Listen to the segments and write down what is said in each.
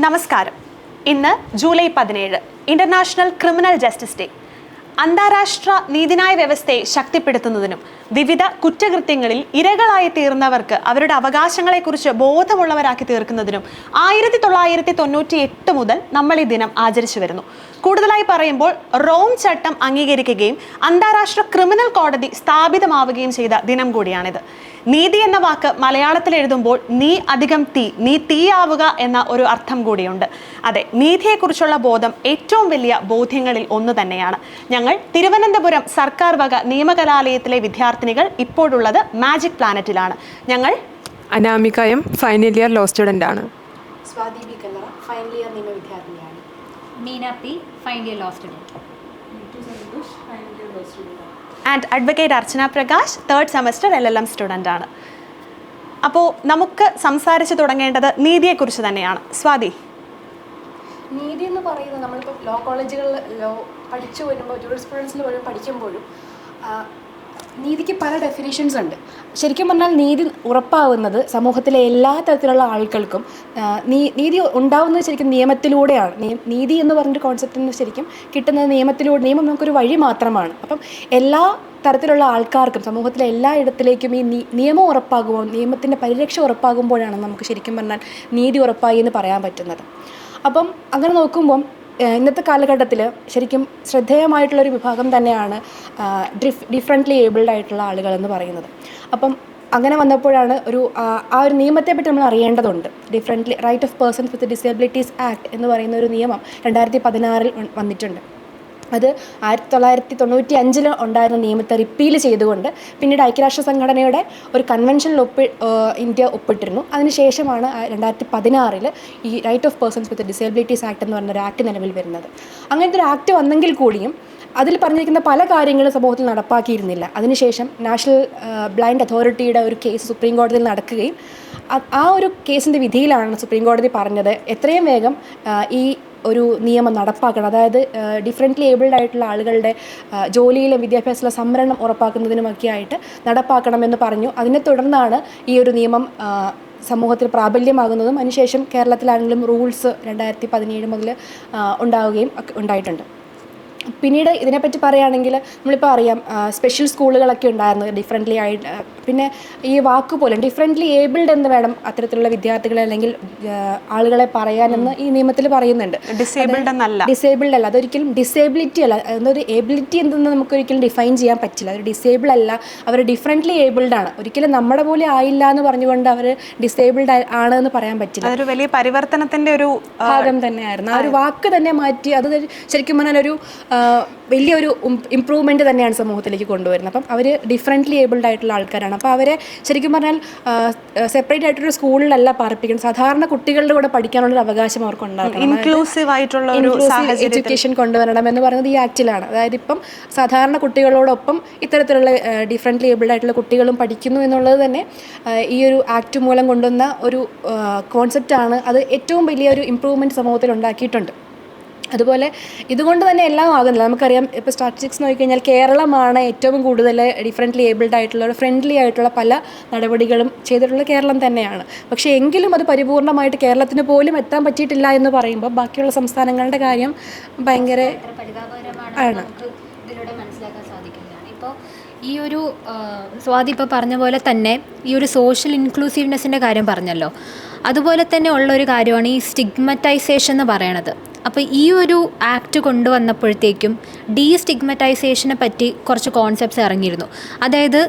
നമസ്കാരം. ഇന്ന് ജൂലൈ പതിനേഴ് ഇന്റർനാഷണൽ ക്രിമിനൽ ജസ്റ്റിസ് ഡേ അന്താരാഷ്ട്ര നീതിന്യായ വ്യവസ്ഥയെ ശക്തിപ്പെടുത്തുന്നതിനും വിവിധ കുറ്റകൃത്യങ്ങളിൽ ഇരകളായി തീർന്നവർക്ക് അവരുടെ അവകാശങ്ങളെക്കുറിച്ച് ബോധമുള്ളവരാക്കി തീർക്കുന്നതിനും ആയിരത്തി തൊള്ളായിരത്തി തൊണ്ണൂറ്റി എട്ട് മുതൽ നമ്മൾ ഈ ദിനം ആചരിച്ചു വരുന്നു. കൂടുതലായി പറയുമ്പോൾ റോം ചട്ടം അംഗീകരിക്കുകയും അന്താരാഷ്ട്ര ക്രിമിനൽ കോടതി സ്ഥാപിതമാവുകയും ചെയ്ത ദിനം കൂടിയാണിത്. നീതി എന്ന വാക്ക് മലയാളത്തിൽ എഴുതുമ്പോൾ നീ അധികം തീ നീ തീയാവുക എന്ന ഒരു അർത്ഥം കൂടിയുണ്ട്. അതെ നീതിയെക്കുറിച്ചുള്ള ബോധം ഏറ്റവും വലിയ ബോധ്യങ്ങളിൽ ഒന്ന് തന്നെയാണ്. ഞങ്ങൾ തിരുവനന്തപുരം സർക്കാർ വക നിയമകലാലയത്തിലെ വിദ്യാർത്ഥിനികൾ ഇപ്പോഴുള്ളത് മാജിക് പ്ലാനറ്റിലാണ്. ഞങ്ങൾ Anamika M final year law student ആണ്. Swathi B Kallara final year നിയമ വിദ്യാർത്ഥിനിയാണ്. Meena P final year law student and advocate Archana Prakash third semester L L M student ആണ്. അപ്പോൾ നമുക്ക് സംസാരിച്ച് തുടങ്ങേണ്ടത് നീതിയെക്കുറിച്ച് തന്നെയാണ്. സ്വാതി. നീതി എന്ന് പറയുന്നത് നമ്മളിപ്പോൾ ലോ കോളേജുകളിൽ ലോ പഠിച്ചു വരുമ്പോൾ ജൂറിസ്പ്രുഡൻസിൽ പോലും പഠിക്കുമ്പോഴും നീതിക്ക് പല ഡെഫിനേഷൻസ് ഉണ്ട്. ശരിക്കും പറഞ്ഞാൽ നീതി ഉറപ്പാവുന്നത് സമൂഹത്തിലെ എല്ലാ തരത്തിലുള്ള ആൾക്കാർക്കും നീ- നീതി ഉണ്ടാവുന്നത് ശരിക്കും നിയമത്തിലൂടെയാണ്. നീതി എന്ന് പറഞ്ഞൊരു കോൺസെപ്റ്റിന് ശരിക്കും കിട്ടുന്നത് നിയമത്തിലൂടെ നിയമം നമുക്കൊരു വഴി മാത്രമാണ്. അപ്പം എല്ലാ തരത്തിലുള്ള ആൾക്കാർക്കും സമൂഹത്തിലെ എല്ലാ ഇടത്തിലേക്കും ഈ നിയമം ഉറപ്പാകുമ്പോൾ നിയമത്തിന്റെ പരിരക്ഷ ഉറപ്പാകുമ്പോഴാണ് നമുക്ക് ശരിക്കും പറഞ്ഞാൽ നീതി ഉറപ്പായി എന്ന് പറയാൻ പറ്റുന്നത്. അപ്പം അങ്ങനെ നോക്കുമ്പം ഇന്നത്തെ കാലഘട്ടത്തിൽ ശരിക്കും ശ്രദ്ധേയമായിട്ടുള്ളൊരു വിഭാഗം തന്നെയാണ് ഡിഫ് ഡിഫറെന്റ്ലി ഏബിൾഡ് ആയിട്ടുള്ള ആളുകൾ എന്ന് പറയുന്നത്. അപ്പം അങ്ങനെ വന്നപ്പോഴാണ് ഒരു ആ, ഒരു നിയമത്തെപ്പറ്റി നമ്മൾ അറിയേണ്ടതുണ്ട്. Differently right of persons with disabilities act എന്ന് പറയുന്ന ഒരു നിയമം രണ്ടായിരത്തി പതിനാറിൽ വന്നിട്ടുണ്ട്. അത് ആയിരത്തി തൊള്ളായിരത്തി തൊണ്ണൂറ്റി അഞ്ചിൽ ഉണ്ടായിരുന്ന നിയമത്തെ റിപ്പീൽ ചെയ്തുകൊണ്ട് പിന്നീട് ഐക്യരാഷ്ട്ര സംഘടനയുടെ ഒരു കൺവെൻഷനിൽ ഒപ്പി ഇന്ത്യ ഒപ്പിട്ടിരുന്നു. അതിനുശേഷമാണ് രണ്ടായിരത്തി പതിനാറിൽ ഈ right of persons with disabilities act എന്ന് പറഞ്ഞ ഒരു ആക്ട് നിലവിൽ വരുന്നത്. അങ്ങനത്തെ ഒരു ആക്ട് വന്നെങ്കിൽ കൂടിയും അതിൽ പറഞ്ഞിരിക്കുന്ന പല കാര്യങ്ങളും സമൂഹത്തിൽ നടപ്പാക്കിയിരുന്നില്ല. അതിനുശേഷം നാഷണൽ ബ്ലൈൻഡ് അതോറിറ്റിയുടെ ഒരു കേസ് സുപ്രീം കോടതിയിൽ നടക്കുകയും ആ ഒരു കേസിന്റെ വിധിയിലാണ് സുപ്രീം കോടതി പറഞ്ഞത് എത്രയും വേഗം ഈ ഒരു നിയമം നടപ്പാക്കണം. അതായത് ഡിഫറെന്റ്ലി ഏബിൾഡ് ആയിട്ടുള്ള ആളുകളുടെ ജോലിയിലെ വിദ്യാഭ്യാസത്തിലെ സംവരണം ഉറപ്പാക്കുന്നതിനുമൊക്കെ ആയിട്ട് നടപ്പാക്കണമെന്ന് പറഞ്ഞു. അതിനെ തുടർന്നാണ് ഈ ഒരു നിയമം സമൂഹത്തിൽ പ്രാബല്യമാകുന്നതും അതിനുശേഷം കേരളത്തിലാണെങ്കിലും റൂൾസ് രണ്ടായിരത്തി പതിനേഴ് മുതൽ ഉണ്ടാവുകയും ഉണ്ടായിട്ടുണ്ട്. പിന്നീട് ഇതിനെപ്പറ്റി പറയുകയാണെങ്കിൽ നമ്മളിപ്പോൾ അറിയാം സ്പെഷ്യൽ സ്കൂളുകളൊക്കെ ഉണ്ടായിരുന്നു ഡിഫറെന്റ്ലി ആയിട്ട് പിന്നെ ഈ വാക്ക് പോലും ഡിഫറെന്റ്ലി ഏബിൾഡ് എന്ന് വേണം അത്തരത്തിലുള്ള വിദ്യാർത്ഥികളെ അല്ലെങ്കിൽ ആളുകളെ പറയാനെന്ന് ഈ നിയമത്തിൽ പറയുന്നുണ്ട്. ഡിസേബിൾഡ് എന്നല്ല. ഡിസേബിൾഡ് അല്ല. അതൊരിക്കലും ഡിസേബിലിറ്റി അല്ല. എന്നൊരു ഏബിലിറ്റി എന്തെന്ന് നമുക്കൊരിക്കലും ഡിഫൈൻ ചെയ്യാൻ പറ്റില്ല. അവർ ഡിസേബിൾ അല്ല. അവർ ഡിഫറെന്റ്ലി ഏബിൾഡ് ആണ്. ഒരിക്കലും നമ്മുടെ പോലെ ആയില്ല എന്ന് പറഞ്ഞുകൊണ്ട് അവർ ഡിസേബിൾഡ് ആണ് എന്ന് പറയാൻ പറ്റില്ല. അതൊരു വലിയ പരിവർത്തനത്തിന്റെ ഒരു ഭാഗം തന്നെയായിരുന്നു. ആ ഒരു വാക്ക് തന്നെ മാറ്റി അത് ശരിക്കും പറഞ്ഞാൽ ഒരു വലിയൊരു ഇമ്പ്രൂവ്മെന്റ് തന്നെയാണ് സമൂഹത്തിലേക്ക് കൊണ്ടുവരുന്നത്. അപ്പം അവർ ഡിഫറെന്റ്ലി ഏബിൾഡ് ആയിട്ടുള്ള ആൾക്കാരാണ്. അപ്പോൾ അവരെ ശരിക്കും പറഞ്ഞാൽ സെപ്പറേറ്റ് ആയിട്ടൊരു സ്കൂളിലല്ല പാർപ്പിക്കുന്നത് സാധാരണ കുട്ടികളുടെ കൂടെ പഠിക്കാനുള്ള ഒരു അവകാശം അവർക്ക് ഉണ്ടാക്കണം ഇൻക്ലൂസീവ് ആയിട്ടുള്ള എഡ്യൂക്കേഷൻ കൊണ്ടുവരണം എന്ന് പറയുന്നത് ഈ ആക്റ്റിലാണ് അതായത് ഇപ്പം സാധാരണ കുട്ടികളോടൊപ്പം ഇത്തരത്തിലുള്ള ഡിഫറെന്റ് ഏബിൾഡ് ആയിട്ടുള്ള കുട്ടികളും പഠിക്കുന്നു എന്നുള്ളത് തന്നെ ഈ ഒരു ആക്ട് മൂലം കൊണ്ടുവന്ന ഒരു കോൺസെപ്റ്റാണ് അത് ഏറ്റവും വലിയൊരു ഇമ്പ്രൂവ്മെന്റ് സമൂഹത്തിൽ ഉണ്ടാക്കിയിട്ടുണ്ട്. അതുപോലെ ഇതുകൊണ്ട് തന്നെ എല്ലാം ആകുന്നില്ല. നമുക്കറിയാം ഇപ്പോൾ സ്റ്റാറ്റിസ്റ്റിക്സ് നോക്കിക്കഴിഞ്ഞാൽ കേരളമാണ് ഏറ്റവും കൂടുതൽ ഡിഫറെന്റ്ലി ഏബിൾഡ് ആയിട്ടുള്ള ഫ്രണ്ട്ലി ആയിട്ടുള്ള പല നടപടികളും ചെയ്തിട്ടുള്ള കേരളം തന്നെയാണ്. പക്ഷേ എങ്കിലും അത് പരിപൂർണമായിട്ട് കേരളത്തിന് പോലും എത്താൻ പറ്റിയിട്ടില്ല എന്ന് പറയുമ്പോൾ ബാക്കിയുള്ള സംസ്ഥാനങ്ങളുടെ കാര്യം ഭയങ്കര ആണ്. ഇതിലൂടെ മനസ്സിലാക്കാൻ സാധിക്കുന്നതാണ് ഇപ്പോൾ ഈ ഒരു സ്വാതി ഇപ്പോൾ പറഞ്ഞ പോലെ തന്നെ ഈ ഒരു സോഷ്യൽ ഇൻക്ലൂസീവ്നെസ്സിന്റെ കാര്യം പറഞ്ഞല്ലോ. അതുപോലെ തന്നെ ഉള്ള ഒരു കാര്യമാണ് ഈ സ്റ്റിഗ്മറ്റൈസേഷൻ എന്ന് പറയണത്. അപ്പോൾ ഈ ഒരു ആക്ട് കൊണ്ടുവന്നപ്പോഴത്തേക്കും ഡീ സ്റ്റിഗ്മറ്റൈസേഷനെ പറ്റി കുറച്ച് കോൺസെപ്റ്റ്സ് ഇറങ്ങിയിരുന്നു. അതായത്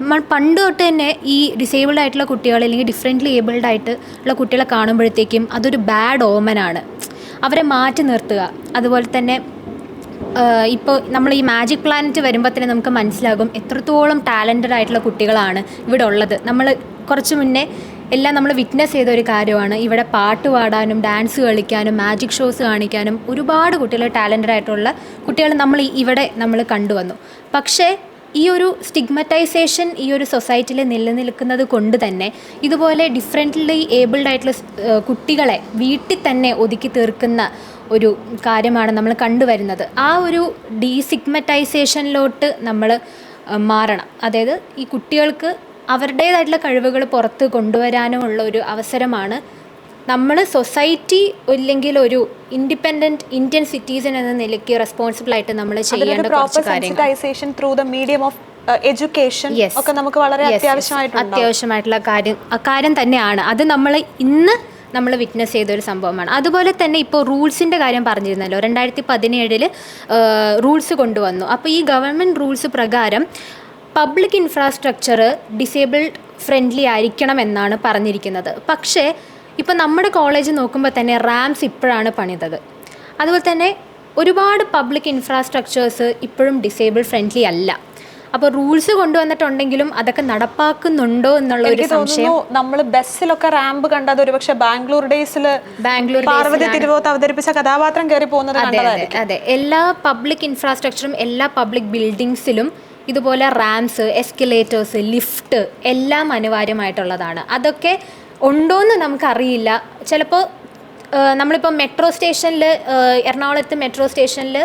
നമ്മൾ പണ്ട് തൊട്ട് തന്നെ ഈ ഡിസേബിൾഡ് ആയിട്ടുള്ള കുട്ടികൾ അല്ലെങ്കിൽ ഡിഫറെന്റ്ലി ഏബിൾഡ് ആയിട്ട് ഉള്ള കുട്ടികളെ കാണുമ്പോഴത്തേക്കും അതൊരു ബാഡ് ഓമനാണ് അവരെ മാറ്റി നിർത്തുക. അതുപോലെ തന്നെ ഇപ്പോൾ നമ്മൾ ഈ മാജിക് പ്ലാനറ്റ് വരുമ്പോൾ തന്നെ നമുക്ക് മനസ്സിലാകും എത്രത്തോളം ടാലന്റഡ് ആയിട്ടുള്ള കുട്ടികളാണ് ഇവിടെ ഉള്ളത്. നമ്മൾ കുറച്ച് മുന്നേ എല്ലാം നമ്മൾ വിറ്റ്നസ് ചെയ്ത ഒരു കാര്യമാണ്. ഇവിടെ പാട്ട് പാടാനും ഡാൻസ് കളിക്കാനും മാജിക് ഷോസ് കാണിക്കാനും ഒരുപാട് കുട്ടികൾ ടാലന്റഡ് ആയിട്ടുള്ള കുട്ടികൾ നമ്മൾ ഇവിടെ നമ്മൾ കണ്ടുവന്നു. പക്ഷേ ഈ ഒരു സ്റ്റിഗ്മറ്റൈസേഷൻ ഈ ഒരു സൊസൈറ്റിയിൽ നിലനിൽക്കുന്നത് കൊണ്ട് തന്നെ ഇതുപോലെ ഡിഫറെന്റ്ലി ഏബിൾഡ് ആയിട്ടുള്ള കുട്ടികളെ വീട്ടിൽ തന്നെ ഒതുക്കി തീർക്കുന്ന ഒരു കാര്യമാണ് നമ്മൾ കണ്ടുവരുന്നത്. ആ ഒരു ഡീസിഗ്മറ്റൈസേഷനിലോട്ട് നമ്മൾ മാറണം. അതായത് ഈ കുട്ടികൾക്ക് അവരുടേതായിട്ടുള്ള കഴിവുകൾ പുറത്ത് കൊണ്ടുവരാനുമുള്ള ഒരു അവസരമാണ്. നമ്മൾ സൊസൈറ്റി ഇല്ലെങ്കിൽ ഒരു ഇൻഡിപെൻഡന്റ് ഇന്ത്യൻ സിറ്റീസൺ എന്ന നിലയ്ക്ക് റെസ്പോൺസിബിൾ ആയിട്ട് നമ്മൾ ചെയ്യേണ്ട പ്രോപ്പർ കുറച്ച് കാര്യങ്ങൾ. Through the medium of education ഒക്കെ നമുക്ക് വളരെ അത്യാവശ്യമായിട്ടുള്ള കാര്യം അക്കാര്യം തന്നെയാണ്. അത് നമ്മൾ ഇന്ന് നമ്മൾ വിറ്റ്നസ് ചെയ്ത ഒരു സംഭവമാണ്. അതുപോലെ തന്നെ ഇപ്പോൾ റൂൾസിന്റെ കാര്യം പറഞ്ഞിരുന്നല്ലോ. രണ്ടായിരത്തി പതിനേഴിൽ റൂൾസ് കൊണ്ടുവന്നു. അപ്പോൾ ഈ ഗവൺമെന്റ് റൂൾസ് പ്രകാരം പബ്ലിക് ഇൻഫ്രാസ്ട്രക്ചർ ഡിസേബിൾഡ് ഫ്രണ്ട്ലി ആയിരിക്കണം എന്നാണ് പറഞ്ഞിരിക്കുന്നത്. പക്ഷേ ഇപ്പം നമ്മുടെ കോളേജ് നോക്കുമ്പോൾ തന്നെ റാംസ് ഇപ്പോഴാണ് പണിതത്. അതുപോലെ തന്നെ ഒരുപാട് പബ്ലിക് ഇൻഫ്രാസ്ട്രക്ചേഴ്സ് ഇപ്പോഴും ഡിസേബിൾ ഫ്രണ്ട്ലി അല്ല. അപ്പോൾ റൂൾസ് കൊണ്ടുവന്നിട്ടുണ്ടെങ്കിലും അതൊക്കെ നടപ്പാക്കുന്നുണ്ടോ എന്നുള്ള ഒരു സംശയം. നമ്മൾ ബസ്സിലൊക്കെ റാമ്പ് കണ്ടത് ഒരുപക്ഷെ ബാംഗ്ലൂർ ഡേയ്സിൽ ബാംഗ്ലൂർ പാർവതി തിരുവോത്ത് അവതരിപ്പിച്ച കഥാപാത്രം കയറി പോകുന്നത് അതെ. എല്ലാ പബ്ലിക് ഇൻഫ്രാസ്ട്രക്ചറും എല്ലാ പബ്ലിക് ബിൽഡിങ്സിലും ഇതുപോലെ റാംസ് എസ്കലേറ്റേഴ്സ് ലിഫ്റ്റ് എല്ലാം അനിവാര്യമായിട്ടുള്ളതാണ്. അതൊക്കെ ഉണ്ടോയെന്ന് നമുക്കറിയില്ല. ചിലപ്പോൾ നമ്മളിപ്പോൾ മെട്രോ സ്റ്റേഷനിൽ എറണാകുളത്ത് മെട്രോ സ്റ്റേഷനിൽ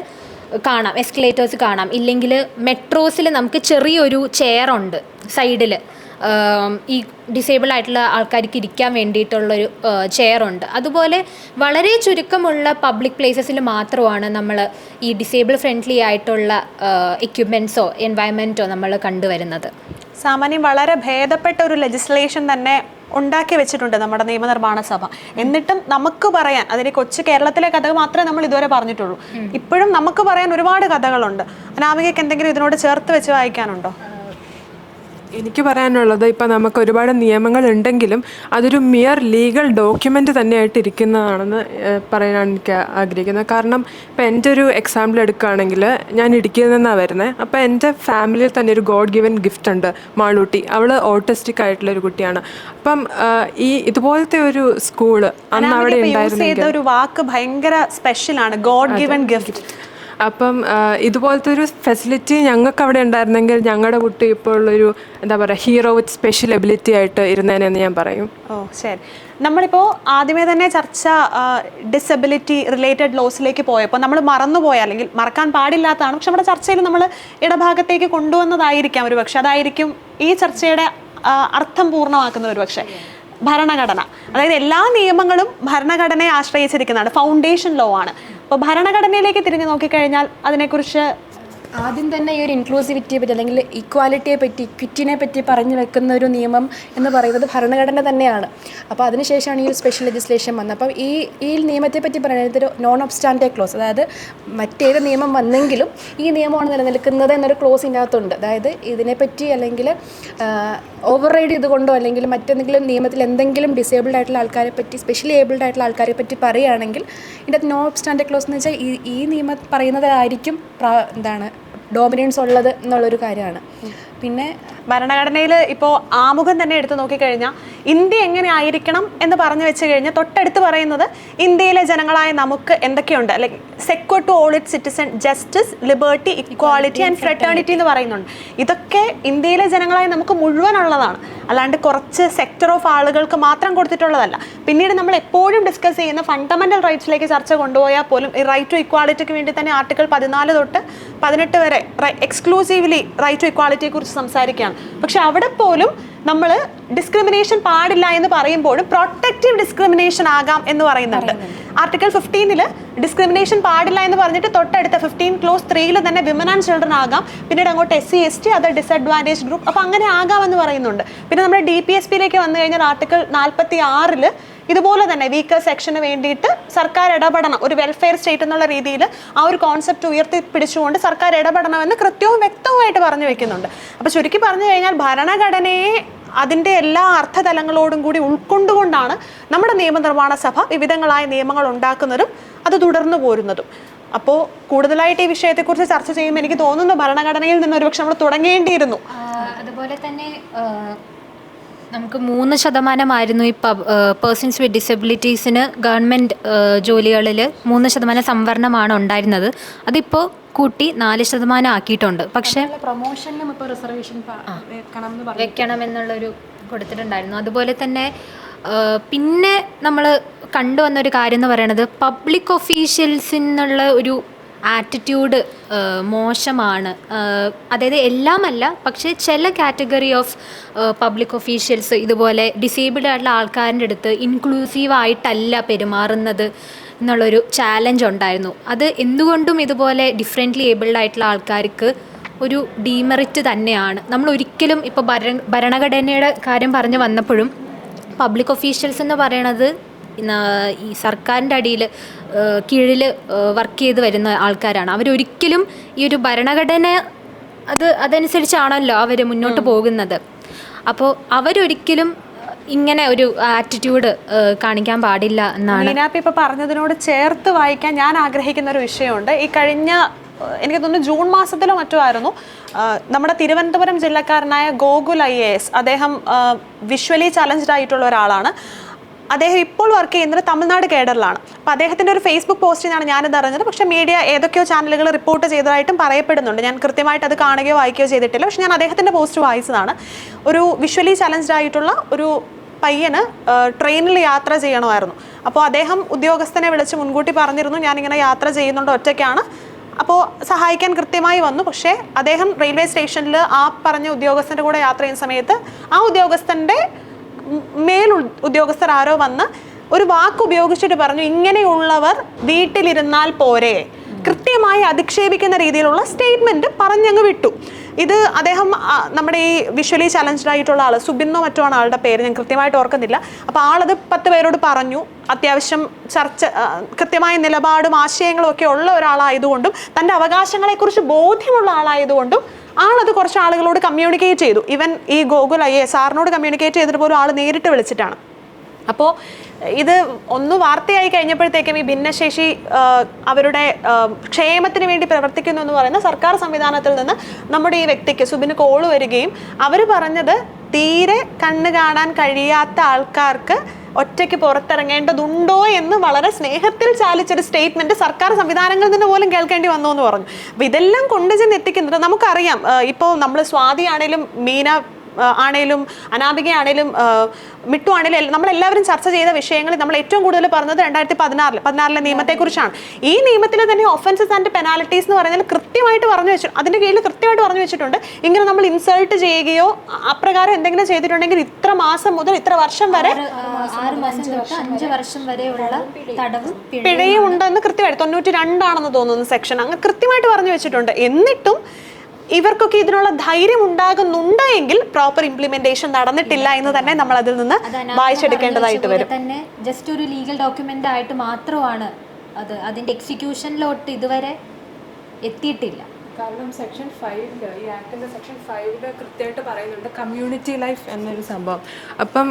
കാണാം എസ്കലേറ്റേഴ്സ് കാണാം. ഇല്ലെങ്കിൽ മെട്രോസിൽ നമുക്ക് ചെറിയൊരു ചെയറുണ്ട് സൈഡിൽ ഈ ഡിസേബിൾ ആയിട്ടുള്ള ആൾക്കാർക്ക് ഇരിക്കാൻ വേണ്ടിയിട്ടുള്ളൊരു ചെയറുണ്ട് അതുപോലെ വളരെ ചുരുക്കമുള്ള പബ്ലിക് പ്ലേസസിൽ മാത്രമാണ് നമ്മൾ ഈ ഡിസേബിൾ ഫ്രണ്ട്ലി ആയിട്ടുള്ള എക്യുപ്മെന്റ്സോ എൻവയൺമെന്റോ നമ്മൾ കണ്ടുവരുന്നത്. സാമാന്യം വളരെ ഭേദപ്പെട്ട ഒരു ലെജിസ്ലേഷൻ തന്നെ ഉണ്ടാക്കി വെച്ചിട്ടുണ്ട് നമ്മുടെ നിയമനിർമ്മാണ സഭ. എന്നിട്ടും നമുക്ക് പറയാൻ അതിന് കൊച്ചു കേരളത്തിലെ കഥ മാത്രമേ നമ്മൾ ഇതുവരെ പറഞ്ഞിട്ടുള്ളൂ. ഇപ്പോഴും നമുക്ക് പറയാൻ ഒരുപാട് കഥകളുണ്ട്. അനാമികയ്ക്ക് എന്തെങ്കിലും ഇതിനോട് ചേർത്ത് വെച്ച് വായിക്കാനുണ്ടോ? എനിക്ക് പറയാനുള്ളത് ഇപ്പം നമുക്ക് ഒരുപാട് നിയമങ്ങൾ ഉണ്ടെങ്കിലും അതൊരു മിയർ ലീഗൽ ഡോക്യുമെന്റ് തന്നെയായിട്ട് ഇരിക്കുന്നതാണെന്ന് പറയാനാണ് എനിക്ക് ആഗ്രഹിക്കുന്നത്. കാരണം ഇപ്പം എന്റെ ഒരു എക്സാമ്പിൾ എടുക്കുകയാണെങ്കിൽ ഞാൻ ഇടുക്കിയിൽ നിന്നാണ് വരുന്നത് അപ്പോൾ എന്റെ ഫാമിലിയിൽ തന്നെ ഒരു ഗോഡ് ഗിവൻ ഗിഫ്റ്റ് ഉണ്ട് മാളൂട്ടി. അവൾ ഓട്ടിസ്റ്റിക് ആയിട്ടുള്ള ഒരു കുട്ടിയാണ്. അപ്പം ഈ ഇതുപോലത്തെ ഒരു സ്കൂൾ അന്ന് അവിടെ ഉണ്ടായിരുന്നു ഒരു വാക്ക് ഭയങ്കര സ്പെഷ്യലാണ് ഗോഡ് ഗിവൻ ഗിഫ്റ്റ് അപ്പം ഇതുപോലത്തെ ഒരു ഫെസിലിറ്റി ഞങ്ങൾക്ക് അവിടെ ഉണ്ടായിരുന്നെങ്കിൽ ഞങ്ങളുടെ കുട്ടി ഇപ്പോൾ ഒരു എന്താ പറയുക ഹീറോ വിത്ത് സ്പെഷ്യൽ എബിലിറ്റി ആയിട്ട് ഇരുന്നേനെന്ന് ഞാൻ പറയും. ഓ ശരി. നമ്മളിപ്പോൾ ആദ്യമേ തന്നെ ചർച്ച ഡിസബിലിറ്റി റിലേറ്റഡ് ലോസിലേക്ക് പോയപ്പോൾ നമ്മൾ മറന്നുപോയ അല്ലെങ്കിൽ മറക്കാൻ പാടില്ലാത്തതാണ്. പക്ഷെ നമ്മുടെ ചർച്ചയിൽ നമ്മൾ ഇടഭാഗത്തേക്ക് കൊണ്ടുവന്നതായിരിക്കാം ഒരു പക്ഷെ. അതായിരിക്കും ഈ ചർച്ചയുടെ അർത്ഥം പൂർണമാക്കുന്ന ഒരു പക്ഷേ. ഭരണഘടന. അതായത് എല്ലാ നിയമങ്ങളും ഭരണഘടനയെ ആശ്രയിച്ചിരിക്കുന്നതാണ്. ഫൗണ്ടേഷൻ ലോ ആണ്. അപ്പോൾ ഭരണഘടനയിലേക്ക് തിരിഞ്ഞു നോക്കിക്കഴിഞ്ഞാൽ അതിനെക്കുറിച്ച് ആദ്യം തന്നെ ഈ ഒരു ഇൻക്ലൂസിവിറ്റിയെ പറ്റി അല്ലെങ്കിൽ ഈക്വാലിറ്റിയെ പറ്റി ഇക്വിറ്റിനെ പറ്റി പറഞ്ഞു വെക്കുന്ന ഒരു നിയമം എന്ന് പറയുന്നത് ഭരണഘടന തന്നെയാണ്. അപ്പോൾ അതിനുശേഷമാണ് ഈ ഒരു സ്പെഷ്യൽ ലെജിസ്ലേഷൻ വന്നത്. അപ്പം ഈ ഈ നിയമത്തെ പറ്റി പറയുന്നത് ഒരു നോൺ ഒബ്സ്റ്റാൻഡേ ക്ലോസ് അതായത് മറ്റേത് നിയമം വന്നെങ്കിലും ഈ നിയമമാണ് നിലനിൽക്കുന്നത് എന്നൊരു ക്ലോസ് ഇതിനകത്തുണ്ട്. അതായത് ഇതിനെപ്പറ്റി അല്ലെങ്കിൽ ഓവർ റൈഡ് ചെയ്തുകൊണ്ടോ അല്ലെങ്കിൽ മറ്റെന്തെങ്കിലും നിയമത്തിൽ എന്തെങ്കിലും ഡിസേബിൾഡ് ആയിട്ടുള്ള ആൾക്കാരെ പറ്റി സ്പെഷ്യലി ഏബിൾഡ് ആയിട്ടുള്ള ആൾക്കാരെ പറ്റി പറയുകയാണെങ്കിൽ ഇതിന്റെ നോ ഒബ്സ്റ്റാൻഡേ ക്ലോസ് എന്ന് വെച്ചാൽ ഈ ഈ നിയമം പറയുന്നതായിരിക്കും എന്താണ് ഡോമിനൻസ് ഉള്ളത് എന്നുള്ളൊരു കാര്യമാണ്. പിന്നെ ഭരണഘടനയിൽ ഇപ്പോൾ ആമുഖം തന്നെ എടുത്തു നോക്കിക്കഴിഞ്ഞാൽ ഇന്ത്യ എങ്ങനെ ആയിരിക്കണം എന്ന് പറഞ്ഞു വെച്ച് കഴിഞ്ഞാൽ തൊട്ടടുത്ത് പറയുന്നത് ഇന്ത്യയിലെ ജനങ്ങളായ നമുക്ക് എന്തൊക്കെയുണ്ട്? അല്ലെങ്കിൽ secure to all it citizen justice liberty equality and fraternity എന്ന് പറയുന്നുണ്ട്. ഇതൊക്കെ ഇന്ത്യയിലെ ജനങ്ങളായ നമുക്ക് മുഴുവനുള്ളതാണ്. അല്ലാണ്ട് കുറച്ച് സെക്ടർ ഓഫ് ആളുകൾക്ക് മാത്രം കൊടുത്തിട്ടുള്ളതല്ല. പിന്നീട് നമ്മൾ എപ്പോഴും ഡിസ്കസ് ചെയ്യുന്ന ഫണ്ടമെന്റൽ റൈറ്റ്സിലേക്ക് ചർച്ച കൊണ്ടുപോയാൽ പോലും ഈ റൈറ്റ് ടു ഇക്വാളിറ്റിക്ക് വേണ്ടി തന്നെ ആർട്ടിക്കിൾ പതിനാല് തൊട്ട് പതിനെട്ട് വരെ എക്സ്ക്ലൂസീവ്ലി റൈറ്റ് ടു ഇക്വാളിറ്റിയെ കുറിച്ച് സംസാരിക്കുകയാണ്. പക്ഷെ അവിടെ പോലും നമ്മൾ ഡിസ്ക്രിമിനേഷൻ പാടില്ല എന്ന് പറയുമ്പോഴും പ്രൊട്ടക്റ്റീവ് ഡിസ്ക്രിമിനേഷൻ ആകാം എന്ന് പറയുന്നുണ്ട്. ആർട്ടിക്കിൾ ഫിഫ്റ്റീനിൽ ഡിസ്ക്രിമിനേഷൻ പാടില്ല എന്ന് പറഞ്ഞിട്ട് തൊട്ടടുത്ത ഫിഫ്റ്റീൻ ക്ലോസ് ത്രീയിൽ തന്നെ വിമൻ ആൻഡ് ചിൽഡ്രൻ ആകാം. പിന്നീട് അങ്ങോട്ട് S C S T other disadvantage group അപ്പോൾ അങ്ങനെ ആകാമെന്ന് പറയുന്നുണ്ട്. പിന്നെ നമ്മുടെ ഡി പി എസ് പിയിലേക്ക് വന്നു കഴിഞ്ഞാൽ ആർട്ടിക്കിൾ നാൽപ്പത്തി ആറിൽ ഇതുപോലെ തന്നെ വീക്കർ സെക്ഷന് വേണ്ടിയിട്ട് സർക്കാർ ഇടപെടണം. ഒരു വെൽഫെയർ സ്റ്റേറ്റ് എന്നുള്ള രീതിയിൽ ആ ഒരു കോൺസെപ്റ്റ് ഉയർത്തിപ്പിടിച്ചുകൊണ്ട് സർക്കാർ ഇടപെടണമെന്ന് കൃത്യവും വ്യക്തവുമായിട്ട് പറഞ്ഞു വെക്കുന്നുണ്ട്. അപ്പോൾ ചുരുക്കി പറഞ്ഞു കഴിഞ്ഞാൽ ഭരണഘടനയെ അതിന്റെ എല്ലാ അർത്ഥതലങ്ങളോടും കൂടി ഉൾക്കൊണ്ടുകൊണ്ടാണ് നമ്മുടെ നിയമനിർമ്മാണ സഭ വിവിധങ്ങളായ നിയമങ്ങൾ ഉണ്ടാക്കുന്നതും അത് തുടർന്നു പോരുന്നതും. അപ്പോൾ കൂടുതലായിട്ട് ഈ വിഷയത്തെക്കുറിച്ച് ചർച്ച ചെയ്യുമ്പോൾ എനിക്ക് തോന്നുന്നു ഭരണഘടനയിൽ നിന്ന് ഒരുപക്ഷെ നമ്മൾ തുടങ്ങേണ്ടിയിരുന്നു. അതുപോലെ തന്നെ നമുക്ക് മൂന്ന് ശതമാനമായിരുന്നു ഈ പേഴ്സൺസ് വിത്ത് ഡിസബിലിറ്റീസിന് ഗവൺമെന്റ് ജോലികളിൽ മൂന്ന് ശതമാനം സംവരണമാണ് ഉണ്ടായിരുന്നത്. അതിപ്പോൾ കൂട്ടി നാല് ശതമാനം ആക്കിയിട്ടുണ്ട്. പക്ഷേ പ്രൊമോഷനും ഇപ്പോൾ റിസർവേഷൻ വെക്കണമെന്നുള്ളൊരു കൊടുത്തിട്ടുണ്ടായിരുന്നു. അതുപോലെ തന്നെ പിന്നെ നമ്മൾ കണ്ടുവന്നൊരു കാര്യം എന്ന് പറയുന്നത് പബ്ലിക് ഒഫീഷ്യൽസിൽ നിന്നുള്ള ഒരു ആറ്റിറ്റ്യൂഡ് മോശമാണ്. അതായത് എല്ലാമല്ല പക്ഷേ ചില കാറ്റഗറി ഓഫ് പബ്ലിക് ഒഫീഷ്യൽസ് ഇതുപോലെ ഡിസേബിൾഡ് ആയിട്ടുള്ള ആൾക്കാരുടെ അടുത്ത് ഇൻക്ലൂസീവ് ആയിട്ടല്ല പെരുമാറുന്നത് എന്നുള്ളൊരു ചാലഞ്ച് ഉണ്ടായിരുന്നു. അത് എന്തുകൊണ്ടും ഇതുപോലെ ഡിഫറെന്റ്ലി ഏബിൾഡ് ആയിട്ടുള്ള ആൾക്കാർക്ക് ഒരു ഡീമെറിറ്റ് തന്നെയാണ്. നമ്മൾ ഒരിക്കലും ഇപ്പോൾ ഭര ഭരണഘടനയുടെ കാര്യം പറഞ്ഞു വന്നപ്പോഴും പബ്ലിക് ഒഫീഷ്യൽസ് എന്ന് പറയണത് ഈ സർക്കാരിന്റെ അടിയിൽ കീഴിൽ വർക്ക് ചെയ്ത് വരുന്ന ആൾക്കാരാണ്. അവരൊരിക്കലും ഈ ഒരു ഭരണഘടന അത് അതനുസരിച്ചാണല്ലോ അവർ മുന്നോട്ട് പോകുന്നത്. അപ്പോൾ അവരൊരിക്കലും ഇങ്ങനെ ഒരു ആറ്റിറ്റ്യൂഡ് കാണിക്കാൻ പാടില്ല എന്നാണ്. മീനാപ്പി ഇപ്പോൾ പറഞ്ഞതിനോട് ചേർത്ത് വായിക്കാൻ ഞാൻ ആഗ്രഹിക്കുന്ന ഒരു വിഷയമുണ്ട്. ഈ കഴിഞ്ഞ എനിക്ക് തോന്നുന്നു ജൂൺ മാസത്തിലോ മറ്റോ ആയിരുന്നു നമ്മുടെ തിരുവനന്തപുരം ജില്ലക്കാരനായ ഗോകുൽ ഐ എ എസ്. അദ്ദേഹം വിഷ്വലി ചലഞ്ച്ഡ് ആയിട്ടുള്ള ഒരാളാണ്. അദ്ദേഹം ഇപ്പോൾ വർക്ക് ചെയ്യുന്നത് തമിഴ്നാട് കേഡറിലാണ്. അപ്പോൾ അദ്ദേഹത്തിന്റെ ഒരു ഫേസ്ബുക്ക് പോസ്റ്റിൽ നിന്നാണ് ഞാനത് അറിഞ്ഞത്. പക്ഷേ മീഡിയ ഏതൊക്കെയോ ചാനലുകൾ റിപ്പോർട്ട് ചെയ്തതായിട്ടും പറയപ്പെടുന്നുണ്ട്. ഞാൻ കൃത്യമായിട്ട് അത് കാണുകയോ വായിക്കുകയോ ചെയ്തിട്ടില്ല. പക്ഷേ ഞാൻ അദ്ദേഹത്തിന്റെ പോസ്റ്റ് വായിച്ചതാണ്. ഒരു വിഷ്വലി ചലഞ്ച്ഡ് ആയിട്ടുള്ള ഒരു പയ്യന് ട്രെയിനിൽ യാത്ര ചെയ്യണമായിരുന്നു. അപ്പോൾ അദ്ദേഹം ഉദ്യോഗസ്ഥനെ വിളിച്ച് മുൻകൂട്ടി പറഞ്ഞിരുന്നു ഞാനിങ്ങനെ യാത്ര ചെയ്യുന്നുണ്ട് ഒറ്റയ്ക്കാണ്. അപ്പോൾ സഹായിക്കാൻ കൃത്യമായി വന്നു. പക്ഷേ അദ്ദേഹം റെയിൽവേ സ്റ്റേഷനിൽ ആ പറഞ്ഞ ഉദ്യോഗസ്ഥന്റെ കൂടെ യാത്ര ചെയ്യുന്ന സമയത്ത് ആ ഉദ്യോഗസ്ഥന്റെ മേൽ ഉദ്യോഗസ്ഥർ ആരോ വന്ന് ഒരു വാക്ക് ഉപയോഗിച്ചിട്ട് പറഞ്ഞു ഇങ്ങനെയുള്ളവർ വീട്ടിലിരുന്നാൽ പോരെ. കൃത്യമായി അധിക്ഷേപിക്കുന്ന രീതിയിലുള്ള സ്റ്റേറ്റ്മെന്റ് പറഞ്ഞങ്ങ് വിട്ടു. ഇത് അദ്ദേഹം നമ്മുടെ ഈ വിഷ്വലി ചലഞ്ച്ഡ് ആയിട്ടുള്ള ആൾ സുബിന്നോ മറ്റോ ആണ് ആളുടെ പേര് ഞാൻ കൃത്യമായിട്ട് ഓർക്കുന്നില്ല. അപ്പോൾ ആളത് പത്ത് പേരോട് പറഞ്ഞു. അത്യാവശ്യം ചർച്ച കൃത്യമായ നിലപാടും ആശയങ്ങളും ഒക്കെ ഉള്ള ഒരാളായതുകൊണ്ടും തന്റെ അവകാശങ്ങളെക്കുറിച്ച് ബോധ്യമുള്ള ആളായതുകൊണ്ടും ആളത് കുറച്ച് ആളുകളോട് കമ്മ്യൂണിക്കേറ്റ് ചെയ്തു. ഇവൻ ഈ ഗോകുൽ ഐ എ സാറിനോട് കമ്മ്യൂണിക്കേറ്റ് ചെയ്തിട്ട് പോലും ആൾ നേരിട്ട് വിളിച്ചിട്ടാണ്. അപ്പോൾ ഇത് ഒന്ന് വാർത്തയായി കഴിഞ്ഞപ്പോഴത്തേക്കും ഈ ഭിന്നശേഷി അവരുടെ ക്ഷേമത്തിന് വേണ്ടി പ്രവർത്തിക്കുന്നു എന്ന് പറയുന്ന സർക്കാർ സംവിധാനത്തിൽ നിന്ന് നമ്മുടെ ഈ വ്യക്തിക്ക് സുബിന് കോൾ വരികയും അവർ പറഞ്ഞത് തീരെ കണ്ണ് കാണാൻ കഴിയാത്ത ആൾക്കാർക്ക് ഒറ്റയ്ക്ക് പുറത്തിറങ്ങേണ്ടതുണ്ടോ എന്ന് വളരെ സ്നേഹത്തിൽ ചാലിച്ചൊരു സ്റ്റേറ്റ്മെന്റ് സർക്കാർ സംവിധാനങ്ങളിൽ നിന്ന് പോലും കേൾക്കേണ്ടി വന്നു എന്ന് പറഞ്ഞു. അപ്പോൾ ഇതെല്ലാം കൊണ്ടുചെന്ന് എത്തിക്കുന്നത് നമുക്കറിയാം ഇപ്പോൾ നമ്മൾ സ്വാതിയാണേലും മീന ആണേലും അനാമിക ആണേലും മിട്ടു ആണേലും നമ്മൾ നമ്മളെല്ലാവരും ചർച്ച ചെയ്ത വിഷയങ്ങളിൽ നമ്മൾ ഏറ്റവും കൂടുതൽ പറഞ്ഞത് രണ്ടായിരത്തി പതിനാറിൽ പതിനാറിലെ നിയമത്തെക്കുറിച്ചാണ്. ഈ നിയമത്തിൽ തന്നെ ഒഫൻസസ് ആൻഡ് പെനാലിറ്റീസ് എന്ന് പറയുന്നത് കൃത്യമായിട്ട് പറഞ്ഞു വെച്ചു അതിന്റെ കീഴിൽ കൃത്യമായിട്ട് പറഞ്ഞു വെച്ചിട്ടുണ്ട്. ഇങ്ങനെ നമ്മൾ ഇൻസൾട്ട് ചെയ്യുകയോ അപ്രകാരം എന്തെങ്കിലും ചെയ്തിട്ടുണ്ടെങ്കിൽ ഇത്ര മാസം മുതൽ ഇത്ര വർഷം വരെ ആറ് മാസം തൊട്ട് അഞ്ച് വർഷം വരെയുള്ള തടവും പിഴയും പിഴയും ഉണ്ടെന്ന് കൃത്യമായിട്ട് തൊണ്ണൂറ്റി രണ്ടാണെന്ന് തോന്നുന്നു സെക്ഷൻ അങ്ങ് കൃത്യമായിട്ട് പറഞ്ഞു വെച്ചിട്ടുണ്ട്. എന്നിട്ടും ഇവർക്കൊക്കെ ഇതിനുള്ള ധൈര്യം ഉണ്ടാകുന്നുണ്ട് എങ്കിൽ പ്രോപ്പർ ഇംപ്ലിമെന്റേഷൻ നടന്നിട്ടില്ല എന്ന് തന്നെ നമ്മൾ അതിൽ നിന്ന് വായിച്ചെടുക്കേണ്ടതായിട്ട് വരും. തന്നെ ജസ്റ്റ് ഒരു ലീഗൽ ഡോക്യുമെന്റ് ആയിട്ട് മാത്രമാണ് അത്. അതിന്റെ എക്സിക്യൂഷനിലോട്ട് ഇതുവരെ എത്തിയിട്ടില്ല. കാരണം സെക്ഷൻ ഫൈവിൽ ഈ ആക്ടിന്റെ സെക്ഷൻ ഫൈവിൽ കൃത്യമായിട്ട് പറയുന്നുണ്ട് കമ്മ്യൂണിറ്റി ലൈഫ് എന്നൊരു സംഭവം. അപ്പം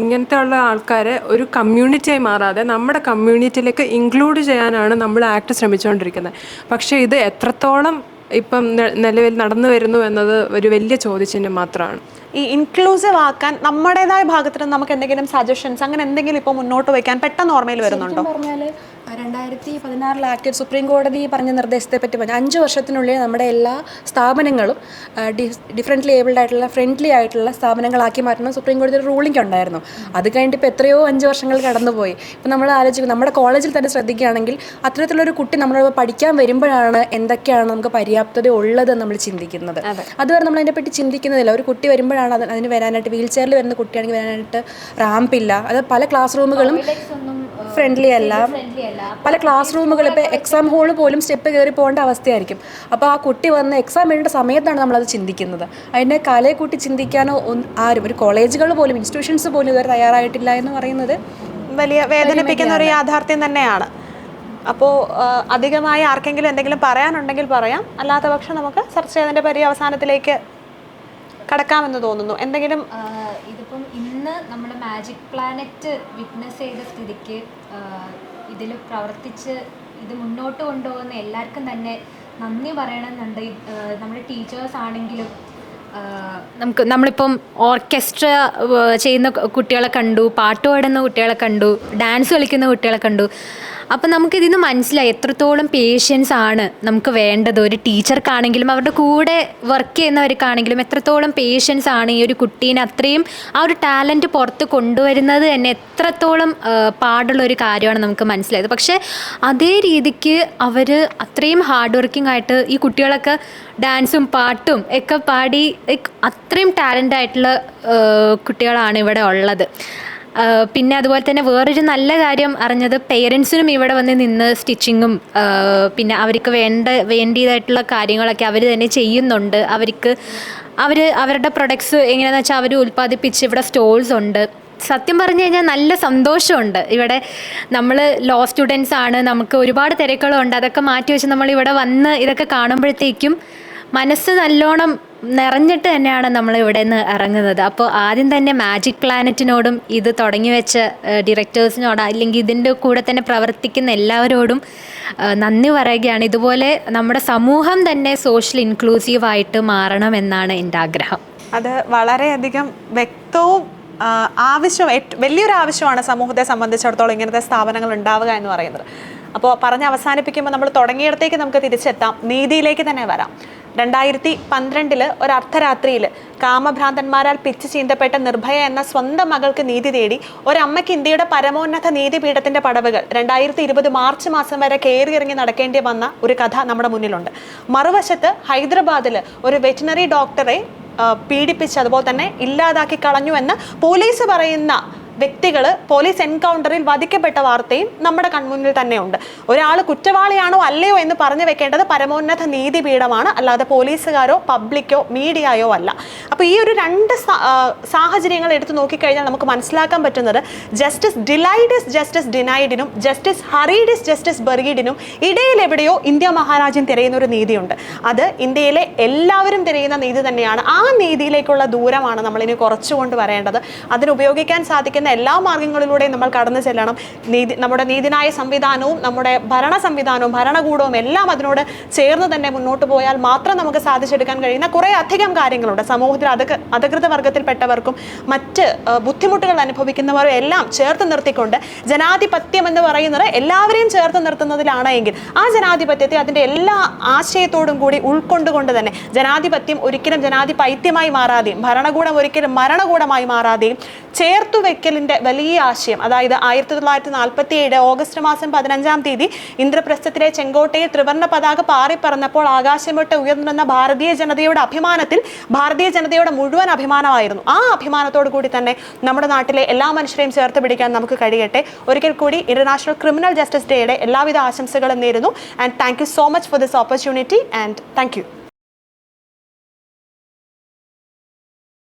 ഇങ്ങനത്തെ ഉള്ള ആൾക്കാരെ ഒരു കമ്മ്യൂണിറ്റിയായി മാറാതെ നമ്മുടെ കമ്മ്യൂണിറ്റിയിലേക്ക് ഇൻക്ലൂഡ് ചെയ്യാനാണ് നമ്മൾ ആക്ട് ശ്രമിച്ചുകൊണ്ടിരിക്കുന്നത്. പക്ഷേ ഇത് എത്രത്തോളം ഇപ്പം നിലവിൽ നടന്നു വരുന്നു എന്നത് ഒരു വലിയ ചോദ്യചിഹ്നം മാത്രമാണ്. ഈ ഇൻക്ലൂസീവ് ആക്കാൻ നമ്മുടേതായ ഭാഗത്തിന് നമുക്ക് എന്തെങ്കിലും സജഷൻസ് അങ്ങനെ എന്തെങ്കിലും ഇപ്പോൾ മുന്നോട്ട് വയ്ക്കാൻ പെട്ടെന്ന് ഓർമ്മയിൽ വരുന്നുണ്ടോ? പറഞ്ഞാൽ രണ്ടായിരത്തി പതിനാറിൽ ആക്ട് സുപ്രീം കോടതി പറഞ്ഞ നിർദ്ദേശത്തെ പറ്റി പറഞ്ഞു. അഞ്ച് വർഷത്തിനുള്ളിൽ നമ്മുടെ എല്ലാ സ്ഥാപനങ്ങളും ഡിഫറെന്റ്ലി ഏബിൾഡ് ആയിട്ടുള്ള ഫ്രണ്ട്ലി ആയിട്ടുള്ള സ്ഥാപനങ്ങളാക്കി മാറ്റണം. സുപ്രീം കോടതി റൂളിംഗ് ഉണ്ടായിരുന്നു. അത് കഴിഞ്ഞിട്ട് ഇപ്പോൾ എത്രയോ അഞ്ച് വർഷങ്ങൾ കടന്നുപോയി. ഇപ്പം നമ്മൾ ആലോചിക്കും നമ്മുടെ കോളേജിൽ തന്നെ ശ്രദ്ധിക്കുകയാണെങ്കിൽ അത്തരത്തിലൊരു കുട്ടി നമ്മൾ പഠിക്കാൻ വരുമ്പോഴാണ് എന്തൊക്കെയാണ് നമുക്ക് പര്യാപ്തത ഉള്ളത് നമ്മൾ ചിന്തിക്കുന്നത്. അതുവരെ നമ്മൾ അതിനെപ്പറ്റി ചിന്തിക്കുന്നില്ല ഒരു കുട്ടി വരുമ്പോഴാണ് അത് അതിന് വരാനായിട്ട് വീൽ ചെയറിൽ വരുന്ന കുട്ടിയാണെങ്കിൽ വരാനായിട്ട് റാമ്പില്ല അത് പല ക്ലാസ് റൂമുകളും ഫ്രണ്ട്ലി അല്ല. പല ക്ലാസ് റൂമുകൾ ഇപ്പോൾ എക്സാം ഹോൾ പോലും സ്റ്റെപ്പ് കയറി പോകേണ്ട അവസ്ഥയായിരിക്കും. അപ്പോൾ ആ കുട്ടി വന്ന് എക്സാം എഴുതേണ്ട സമയത്താണ് നമ്മളത് ചിന്തിക്കുന്നത്. അതിനെ കലയെ കൂട്ടി ചിന്തിക്കാനോ ആരും ഒരു കോളേജുകൾ പോലും ഇൻസ്റ്റിറ്റ്യൂഷൻസ് പോലും ഇതുവരെ തയ്യാറായിട്ടില്ല എന്ന് പറയുന്നത് വലിയ വേദനിപ്പിക്കുന്ന ഒരു യാഥാർത്ഥ്യം തന്നെയാണ്. അപ്പോൾ അധികമായി ആർക്കെങ്കിലും എന്തെങ്കിലും പറയാനുണ്ടെങ്കിൽ പറയാം. അല്ലാത്ത പക്ഷം നമുക്ക് ചർച്ച ചെയ്തതിന്റെ പരി അവസാനത്തിലേക്ക് കടക്കാമെന്ന് തോന്നുന്നു. എന്തെങ്കിലും ഇതിപ്പം ഇന്ന് നമ്മുടെ മാജിക് പ്ലാനറ്റ് വിറ്റ്നസ് ചെയ്ത സ്ഥിതിക്ക് ഇതിൽ പ്രവർത്തിച്ച് ഇത് മുന്നോട്ട് കൊണ്ടുപോകുന്ന എല്ലാവർക്കും തന്നെ നന്ദി പറയണമെന്നുണ്ട്. നമ്മുടെ ടീച്ചേഴ്സ് ആണെങ്കിലും നമുക്ക് നമ്മളിപ്പം ഓർക്കസ്ട്ര ചെയ്യുന്ന കുട്ടികളെ കണ്ടു പാട്ട് പാടുന്ന കുട്ടികളെ കണ്ടു ഡാൻസ് കളിക്കുന്ന കുട്ടികളെ കണ്ടു. അപ്പം നമുക്കിതിൽ നിന്ന് മനസ്സിലായി എത്രത്തോളം പേഷ്യൻസ് ആണ് നമുക്ക് വേണ്ടത്. ഒരു ടീച്ചർക്കാണെങ്കിലും അവരുടെ കൂടെ വർക്ക് ചെയ്യുന്നവർക്കാണെങ്കിലും എത്രത്തോളം പേഷ്യൻസ് ആണ് ഈ ഒരു കുട്ടീനെ അത്രയും ആ ഒരു ടാലന്റ് പുറത്ത് കൊണ്ടുവരുന്നത് തന്നെ എത്രത്തോളം പാടുള്ള ഒരു കാര്യമാണ് നമുക്ക് മനസ്സിലായത്. പക്ഷേ അതേ രീതിക്ക് അവർ അത്രയും ഹാർഡ് വർക്കിംഗ് ആയിട്ട് ഈ കുട്ടികളൊക്കെ ഡാൻസും പാട്ടും ഒക്കെ പാടി അത്രയും ടാലന്റ് ആയിട്ടുള്ള കുട്ടികളാണ് ഇവിടെ ഉള്ളത്. പിന്നെ അതുപോലെ തന്നെ വേറൊരു നല്ല കാര്യം അറിഞ്ഞത് പേരൻസിനും ഇവിടെ വന്ന് നിന്ന് സ്റ്റിച്ചിങ്ങും പിന്നെ അവർക്ക് വേണ്ട വേണ്ടിയതായിട്ടുള്ള കാര്യങ്ങളൊക്കെ അവർ തന്നെ ചെയ്യുന്നുണ്ട്. അവർക്ക് അവർ അവരുടെ പ്രൊഡക്ട്സ് എങ്ങനെയാണെന്ന് വെച്ചാൽ അവർ ഉൽപ്പാദിപ്പിച്ച് ഇവിടെ സ്റ്റോൾസ് ഉണ്ട്. സത്യം പറഞ്ഞു കഴിഞ്ഞാൽ നല്ല സന്തോഷമുണ്ട്. ഇവിടെ നമ്മൾ ലോ സ്റ്റുഡൻസ് ആണ്. നമുക്ക് ഒരുപാട് തിരക്കുകളുണ്ട്. അതൊക്കെ മാറ്റി വെച്ച് നമ്മൾ ഇവിടെ വന്ന് ഇതൊക്കെ കാണുമ്പോഴത്തേക്കും മനസ്സ് നല്ലോണം നിറഞ്ഞിട്ട് തന്നെയാണ് നമ്മൾ ഇവിടെ നിന്ന് ഇറങ്ങുന്നത്. അപ്പോൾ ആദ്യം തന്നെ മാജിക് പ്ലാനറ്റിനോടും ഇത് തുടങ്ങി വെച്ച ഡിറക്ടേഴ്സിനോട് അല്ലെങ്കിൽ ഇതിന്റെ കൂടെ തന്നെ പ്രവർത്തിക്കുന്ന എല്ലാവരോടും നന്ദി പറയുകയാണ്. ഇതുപോലെ നമ്മുടെ സമൂഹം തന്നെ സോഷ്യൽ ഇൻക്ലൂസീവ് ആയിട്ട് മാറണം എന്നാണ് എന്റെ ആഗ്രഹം. അത് വളരെയധികം വ്യക്തവും ആവശ്യം വലിയൊരു ആവശ്യമാണ് സമൂഹത്തെ സംബന്ധിച്ചിടത്തോളം ഇങ്ങനത്തെ സ്ഥാപനങ്ങൾ ഉണ്ടാവുക എന്ന് പറയുന്നത്. അപ്പോൾ പറഞ്ഞ് അവസാനിപ്പിക്കുമ്പോൾ നമ്മൾ തുടങ്ങിയിടത്തേക്ക് നമുക്ക് തിരിച്ചെത്താം. നീതിയിലേക്ക് തന്നെ വരാം. രണ്ടായിരത്തി പന്ത്രണ്ടിൽ ഒരു അർദ്ധരാത്രിയിൽ കാമഭ്രാന്തന്മാരാൽ പിച്ച് ചീന്തപ്പെട്ട നിർഭയ എന്ന സ്വന്തം മകൾക്ക് നീതി തേടി ഒരമ്മയ്ക്ക് ഇന്ത്യയുടെ പരമോന്നത നീതിപീഠത്തിന്റെ പടവുകൾ രണ്ടായിരത്തി ഇരുപത് മാർച്ച് മാസം വരെ കയറിയിറങ്ങി നടക്കേണ്ടി വന്ന ഒരു കഥ നമ്മുടെ മുന്നിലുണ്ട്. മറുവശത്ത് ഹൈദരാബാദിൽ ഒരു വെറ്റിനറി ഡോക്ടറെ പീഡിപ്പിച്ച് അതുപോലെ തന്നെ ഇല്ലാതാക്കി കളഞ്ഞു എന്ന് പോലീസ് പറയുന്ന വ്യക്തികൾ പോലീസ് എൻകൗണ്ടറിൽ വധിക്കപ്പെട്ട വാർത്തയും നമ്മുടെ കൺമുന്നിൽ തന്നെയുണ്ട്. ഒരാൾ കുറ്റവാളിയാണോ അല്ലയോ എന്ന് പറഞ്ഞു വെക്കേണ്ടത് പരമോന്നത നീതിപീഠമാണ്. അല്ലാതെ പോലീസുകാരോ പബ്ലിക്കോ മീഡിയയോ അല്ല. അപ്പോൾ ഈ ഒരു രണ്ട് സാഹചര്യങ്ങൾ എടുത്തു നോക്കിക്കഴിഞ്ഞാൽ നമുക്ക് മനസ്സിലാക്കാൻ പറ്റുന്നത് ജസ്റ്റിസ് ഡിലൈഡ് ഇസ് ജസ്റ്റിസ് ഡിനൈഡിനും ജസ്റ്റിസ് ഹറീഡ് ഇസ് ജസ്റ്റിസ് ബർഗീഡിനും ഇടയിൽ എവിടെയോ ഇന്ത്യ മഹാരാജ്യം തിരയുന്ന ഒരു നീതിയുണ്ട്. അത് ഇന്ത്യയിലെ എല്ലാവരും തിരയുന്ന നീതി തന്നെയാണ്. ആ നീതിയിലേക്കുള്ള ദൂരമാണ് നമ്മളിനി കുറച്ചുകൊണ്ട് വരേണ്ടത്. അതിന് ഉപയോഗിക്കാൻ സാധിക്കുന്ന എല്ലാ മാർഗങ്ങളിലൂടെയും നമ്മൾ കടന്നു ചെല്ലണം. നീതി നമ്മുടെ നീതിനായ സംവിധാനവും നമ്മുടെ ഭരണ സംവിധാനവും ഭരണകൂടവും എല്ലാം അതിനോട് ചേർന്ന് തന്നെ മുന്നോട്ട് പോയാൽ മാത്രം നമുക്ക് സാധിച്ചെടുക്കാൻ കഴിയുന്ന കുറേ അധികം കാര്യങ്ങളുണ്ട്. സമൂഹത്തിൽ അധക അധികൃത വർഗത്തിൽപ്പെട്ടവർക്കും മറ്റ് ബുദ്ധിമുട്ടുകൾ അനുഭവിക്കുന്നവരും എല്ലാം ചേർത്ത് നിർത്തിക്കൊണ്ട് ജനാധിപത്യം എന്ന് പറയുന്നത് എല്ലാവരെയും ചേർത്ത് നിർത്തുന്നതിലാണ് എങ്കിൽ ആ ജനാധിപത്യത്തെ അതിന്റെ എല്ലാ ആശയത്തോടും കൂടി ഉൾക്കൊണ്ടുകൊണ്ട് തന്നെ ജനാധിപത്യം ഒരിക്കലും ജനാധിപത്യമായി മാറാതെയും ഭരണകൂടം ഒരിക്കലും മരണകൂടമായി മാറാതെയും ചേർത്തു വെക്കലിന്റെ വലിയ ആശയം. അതായത് ആയിരത്തി തൊള്ളായിരത്തി നാൽപ്പത്തി ഏഴ് ഓഗസ്റ്റ് മാസം പതിനഞ്ചാം തീയതി ഇന്ദ്രപ്രസ്ഥത്തിലെ ചെങ്കോട്ടയിൽ ത്രിവർണ പതാക പാറിപ്പറന്നപ്പോൾ ആകാശമൊട്ട് ഉയർന്നിരുന്ന ഭാരതീയ ജനതയുടെ അഭിമാനത്തിൽ ഭാരതീയ ജനതയുടെ മുഴുവൻ അഭിമാനമായിരുന്നു. ആ അഭിമാനത്തോടു കൂടി തന്നെ നമ്മുടെ നാട്ടിലെ എല്ലാ മനുഷ്യരെയും ചേർത്ത് പിടിക്കാൻ നമുക്ക് കഴിയട്ടെ. ഒരിക്കൽ കൂടി ഇന്റർനാഷണൽ ക്രിമിനൽ ജസ്റ്റിസ് ഡേയുടെ എല്ലാവിധ ആശംസകളും നേരുന്നു. And thank so much for this opportunity and thank